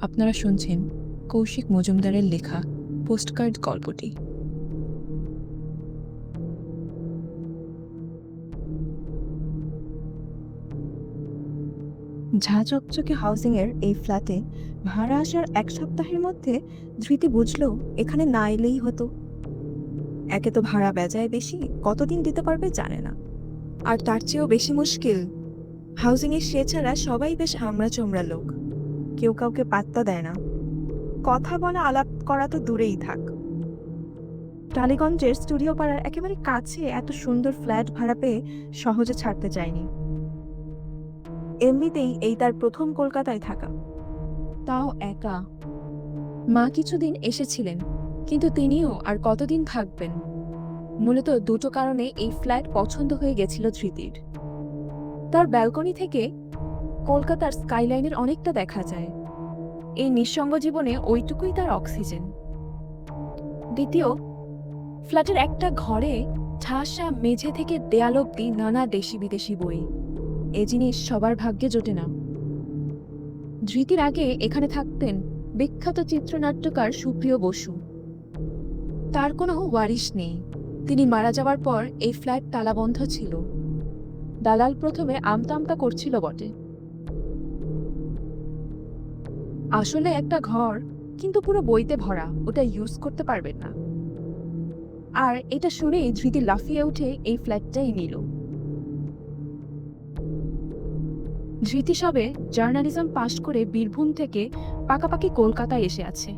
আপনারা শুনছেন কৌশিক মজুমদারের লেখা পোস্টকার্ড গল্পটি। ঝা চকচকে হাউজিংয়ের এই ফ্ল্যাটে ভাড়া আসার এক সপ্তাহের মধ্যে ধৃতি বুঝলো এখানে না এলেই হতো। একে তো ভাড়া বেজায় বেশি, কতদিন দিতে পারবে জানে না। আর তার চেয়েও বেশি মুশকিল। হাউজিংয়ে সে ছাড়া সবাই বেশ হামড়া চোমড়া লোক। কেউ কাউকে পাত্তা দেয় না। কথা বলা আলাপ করা তো দূরেই থাক। টালিগঞ্জের স্টুডিও পাড়ার একেবারে কাছে এত সুন্দর ফ্ল্যাট ভাড়া পেয়ে সহজে ছাড়তে চায়নি। এমনিতেই এই তার প্রথম কলকাতায় থাকা। তাও একা। মা কিছুদিন এসেছিলেন, কিন্তু তিনিও আর কতদিন থাকবেন? মূলত দুটো কারণে এই ফ্ল্যাট পছন্দ হয়ে গেছিল ধৃতির। তার ব্যালকনি থেকে কলকাতার স্কাইলাইনের অনেকটা দেখা যায়। এই নিঃসঙ্গ জীবনে ওইটুকুই তার অক্সিজেন। দ্বিতীয়, ফ্ল্যাটের একটা ঘরে ঠাসা মেঝে থেকে দেয়াল অব্দি নানা দেশি বিদেশি বই। এ জিনিস সবার ভাগ্যে জোটে না। ধৃতির আগে এখানে থাকতেন বিখ্যাত চিত্রনাট্যকার সুপ্রিয় বসু। তার কোনো ওয়ারিশ নেই। তিনি মারা যাওয়ার পর এই ফ্ল্যাট তালাবন্ধ ছিল। দালাল প্রথমে আমতা আমতা করছিল বটে। আসলে একটা ঘর, কিন্তু পুরো বইতে ভরা, ওটা ইউজ করতে পারবেন না। আর এটা শুনেই ধৃতি লাফিয়ে উঠে এই ফ্ল্যাটটাই নিল। ধৃতি সবে জার্নালিজম পাশ করে বীরভূম থেকে পাকাপাকি কলকাতায় এসে আছে।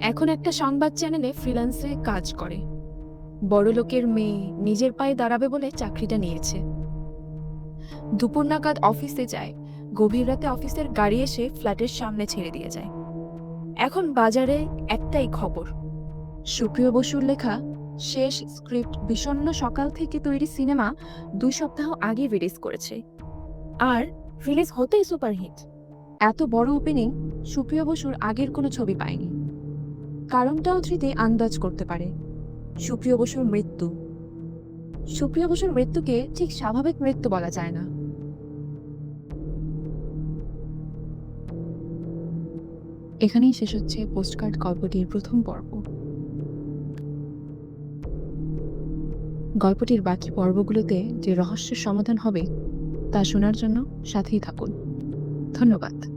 এখন একটা সংবাদ চ্যানেলে ফ্রিল্যান্সে কাজ করে। বড় লোকের মেয়ে নিজের পায়ে দাঁড়াবে বলে চাকরিটা নিয়েছে। দুপুর নাগাদ অফিসে যায়। গভীর রাতে অফিসের গাড়ি এসে ফ্ল্যাটের সামনে ছেড়ে দিয়ে যায়। এখন বাজারে একটাই খবর। সুপ্রিয় বসুর লেখা, শেষ স্ক্রিপ্ট বিষণ্ণ সকাল থেকে তৈরি সিনেমা দুই সপ্তাহ আগে রিলিজ করেছে। আর রিলিজ হতেই সুপারহিট। এত বড় ওপেনিং সুপ্রিয় বসুর আগের কোনো ছবি পায়নি। কারণটাও ধৃতি আন্দাজ করতে পারে। সুপ্রিয় বসুর মৃত্যু। সুপ্রিয় বসুর মৃত্যুকে ঠিক স্বাভাবিক মৃত্যু বলা যায় না। এখানেই শেষ হচ্ছে পোস্টকার্ড গল্পটির প্রথম পর্ব। গল্পটির বাকি পর্বগুলোতে যে রহস্যের সমাধান হবে, তা শোনার জন্য সাথেই থাকুন। ধন্যবাদ।